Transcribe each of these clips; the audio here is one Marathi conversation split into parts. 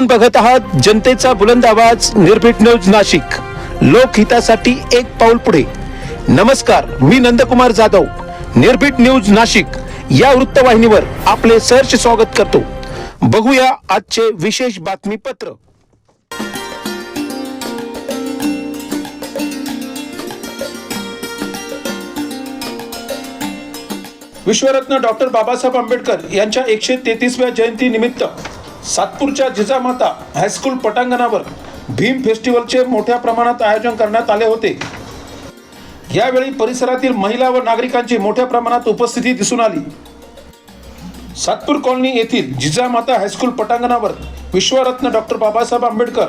आपण बघत आहात जनतेचा बुलंद आवाज निर्भीड न्यूज नाशिक. लोकहितासाठी एक पाऊल पुढे. नमस्कार मी नंदकुमार जाधव. निर्भीड न्यूज नाशिक. या वृत्तवाहिनीवर आपले सहर्ष स्वागत करतो. बघूया आजचे विशेष बातमीपत्र. विश्वरत्न डॉक्टर बाबासाहेब आंबेडकर यांच्या एकशे तेहतीसव्या जयंती निमित्त सातपूरच्या जिजामाता हायस्कूल पटांगणावर भीम फेस्टिवलचे मोठ्या प्रमाणात आयोजन करण्यात आले होते. यावेळी परिसरातील महिला व नागरिकांची मोठ्या प्रमाणात उपस्थिती दिसून आली. सातपूर कॉलनी येथील जिजामाता हायस्कूल पटांगणावर विश्वरत्न डॉक्टर बाबासाहेब आंबेडकर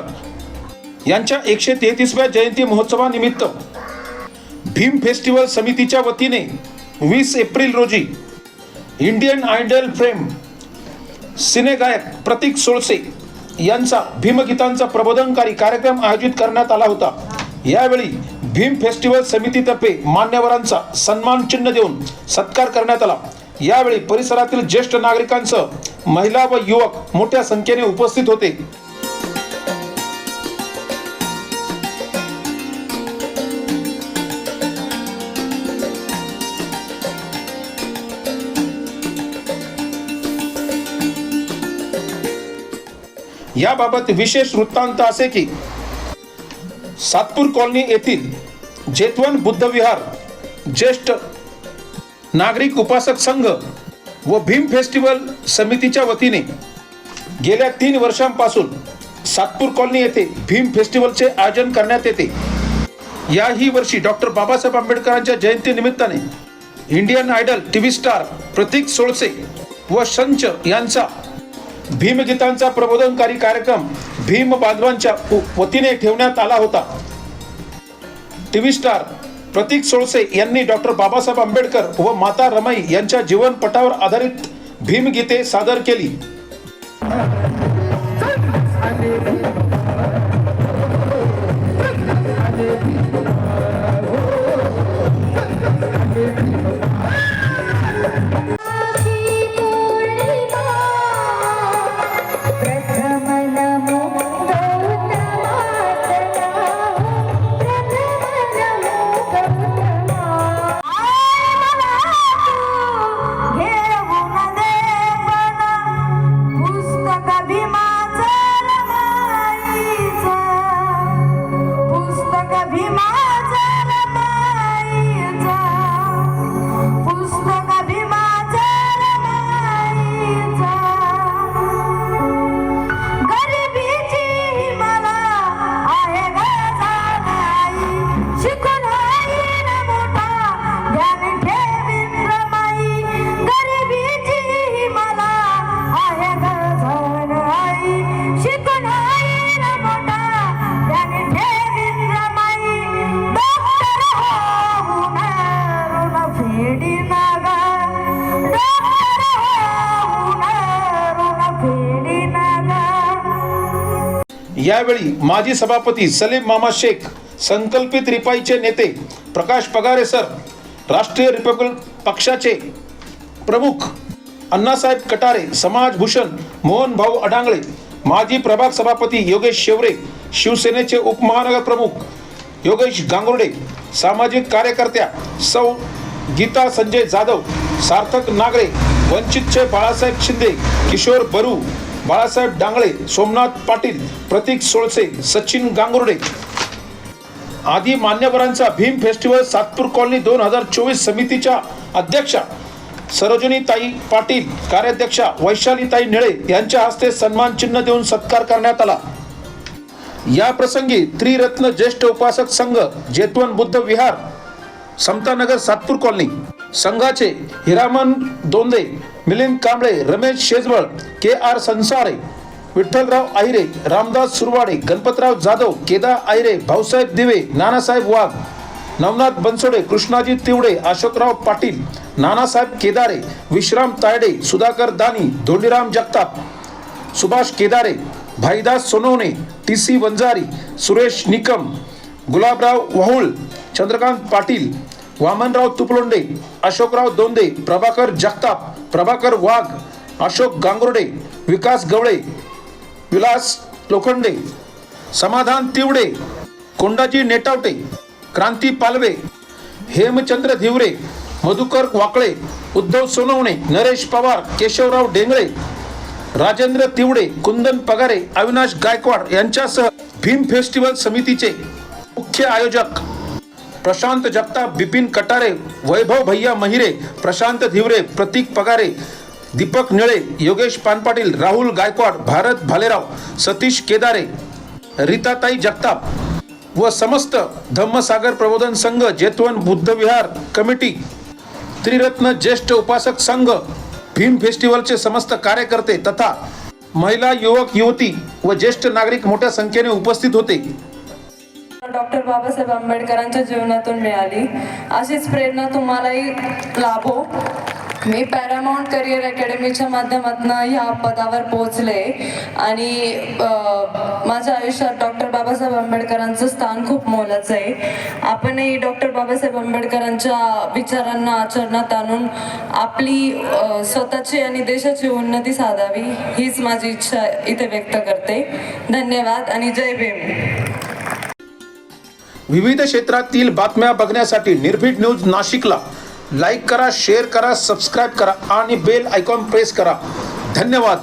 यांच्या एकशे तेहतीसव्या जयंती महोत्सवानिमित्त भीम फेस्टिवल समितीच्या वतीने वीस एप्रिल रोजी इंडियन आयडल फ्रेम सिनेगायक प्रतीक सोळसे यांचा भीमगीतांचा प्रबोधनकारी कार्यक्रम आयोजित करण्यात आला होता. यावेळी भीम फेस्टिवल समितीतर्फे मान्यवरांचा सन्मान चिन्ह देऊन सत्कार करण्यात आला. यावेळी परिसरातील ज्येष्ठ नागरिकांसह महिला व युवक मोठ्या संख्येने उपस्थित होते. याबाबत विशेष वृत्तांत असे की सातपूर कॉलनी येथील जेतवन बुद्धविहार ज्येष्ठ नागरिक उपासक संघ व भीम फेस्टिवल समितीच्या वतीने गेल्या तीन वर्षांपासून सातपूर कॉलनी येथे भीम फेस्टिवलचे आयोजन करण्यात येते. याही वर्षी डॉक्टर बाबासाहेब आंबेडकरांच्या जयंती निमित्ताने Indian idol TV star Pratik Solse व संच यांचा भीमगीतांचा प्रबोधनकारी कार्यक्रम भीम बांधवांच्या वतीने ठेवण्यात आला होता. टीव्ही स्टार प्रतीक सोळसे यांनी डॉक्टर बाबासाहेब आंबेडकर व माता रमाई यांच्या जीवनपटावर आधारित भीमगीते सादर केली. यावेळी माजी सभापती सलीम मामा शेख संकल्पित रिपाईचे नेते प्रकाश पगारे सर राष्ट्रीय रिपब्लिक पक्षाचे प्रमुख अण्णासाहेब कटारे समाजभूषण मोहन भाऊ अडांगळे माजी प्रभाग सभापती योगेश शेवरे शिवसेनेचे उपमहानगर प्रमुख योगेश गांगुर्डे सामाजिक कार्यकर्त्या सौ गीता संजय जाधव सार्थक नागरे वंचितचे बाळासाहेब शिंदे किशोर बरू बाळासाहेब डांगळे सोमनाथ पाटील प्रतीक सोळसे सचिन गांगुर्डे. आदी मान्यवरांचा भीम फेस्टिवल सातपूर कॉलनी दोन हजार चोवीस समितीच्या अध्यक्षा सरोजिनीताई पाटील कार्याध्यक्षा वैशालीताई निळे यांच्या हस्ते सन्मान चिन्ह देऊन सत्कार करण्यात आला. या प्रसंगी त्रिरत्न ज्येष्ठ उपासक संघ जेतवन बुद्ध विहार समतानगर सातपूर कॉलनी संघाचे हिरामन दोंदे मिलिंद कांबळे रमेश शेजवळ के आर संसारे विठ्ठलराव आहिरे रामदास सुरवाडे गणपतराव जाधव केदा आहिरे भाऊसाहेब दिवे नानासाहेब वाघ नवनाथ बनसोडे कृष्णाजी तिवडे अशोकराव पाटील नानासाहेब केदारे विश्राम तायडे सुधाकर दानी धोंडीराम जगताप सुभाष केदारे भाईदास सोनवणे टी सी वंजारी सुरेश निकम गुलाबराव वाहुळ चंद्रकांत पाटील वामनराव तुपलोंडे अशोकराव दोंदे प्रभाकर जगताप प्रभाकर वाघ अशोक गांगुर्डे विकास गवळे विलास लोखंडे समाधान तिवडे कोंडाजी नेटावटे क्रांती पालवे हेमचंद्र धिवरे मधुकर वाकळे उद्धव सोनवणे नरेश पवार केशवराव डेंगळे राजेंद्र तिवडे कुंदन पगारे अविनाश गायकवाड यांच्यासह भीम फेस्टिवल समितीचे मुख्य आयोजक प्रशांत जगताप बिपिन कटारे वैभव भैया महिरे प्रशांत धिवरे प्रतीक पगारे दीपक निळे योगेश पानपाटील राहुल गायकवाड भारत भालेराव सतीश केदारे रीताताई जगताप व समस्त धम्मसागर प्रबोधन संघ जेतवन बुद्धविहार कमिटी त्रिरत्न ज्येष्ठ उपासक संघ भीम फेस्टिवलचे समस्त कार्यकर्ते तथा महिला युवक युवती व ज्येष्ठ नागरिक मोठ्या संख्येने उपस्थित होते. डॉक्टर बाबासाहेब आंबेडकरांच्या जीवनातून मिळाली. अशीच प्रेरणा तुम्हालाही लाभो. मी पॅरामाऊंट करिअर अकॅडमीच्या माध्यमातून ह्या पदावर पोहोचले आणि माझ्या आयुष्यात डॉक्टर बाबासाहेब आंबेडकरांचं स्थान खूप मोलाचं आहे. आपणही डॉक्टर बाबासाहेब आंबेडकरांच्या विचारांना आचरणात आणून आपली स्वतःची आणि देशाची उन्नती साधावी हीच माझी इच्छा इथे व्यक्त करते. धन्यवाद आणि जय भीम. विविध क्षेत्रातील बातम्या बघण्यासाठी निर्भीड न्यूज नाशिकला. लाईक करा शेअर करा सबस्क्राईब करा आणि बेल आयकॉन प्रेस करा. धन्यवाद.